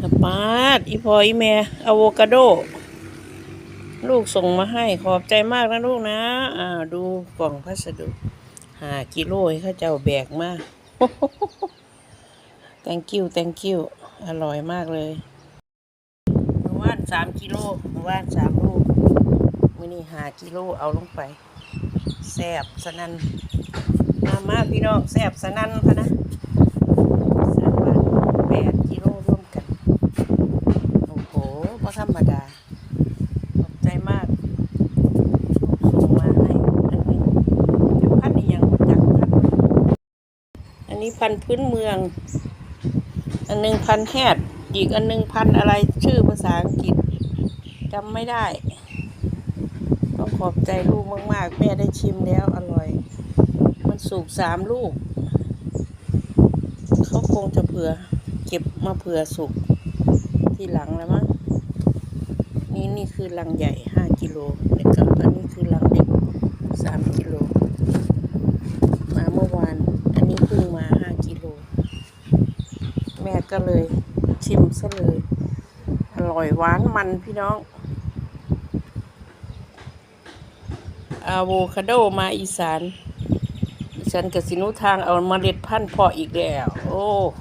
สปาดอีพออีแม่อะโวคาโด ลูกส่งมาให้ขอบใจมากนะลูกนะ อ่า ดูกล่องพัสดุหากิโลให้เข้าเจ้าแบกมา thank you thank you อร่อยมากเลยเมื่อวานสามกิโลเมื่อวานสามลูกมื่อนี้หากิโลเอาลงไปแซบสนันมามาพี่น้องแซบสนันพะนะสามวันแปดกิโลร่วมกัน โอ้โหพอ ธรรมดา ขอบใจมากส่งมาให้ อันนี้เป็นพันธุ์อีหยังจักพันธุ์อันนี้พันธุ์พื้นเมือง อันหนึงพันธุ์แฮดอีกอันหนึงพันธุ์อะไรชื่อภาษาอังกฤษจำไม่ได้ ต้องขอบใจลูกมากๆ แม่ได้ชิมแล้วอร่อย มันสุกสามลูก เขาคงจะเผื่อเก็บมาเผื่อสุกทีหลังแล้วมั้ง นี่คือลังใหญ่ห้ากิโลแล้วก็อันนี้คือลังเล็กสามกิโล มาเมื่อวาน อันนี้เพิ่งมาห้ากิโล แม่ก็เลยชิมซะเลย อร่อยหวานมันพี่น้องอะโวคาโดมาอีสานฉันกับสินุทางเอาเมล็ดพันธุ์เพาะอีกแล้ว โอ้โห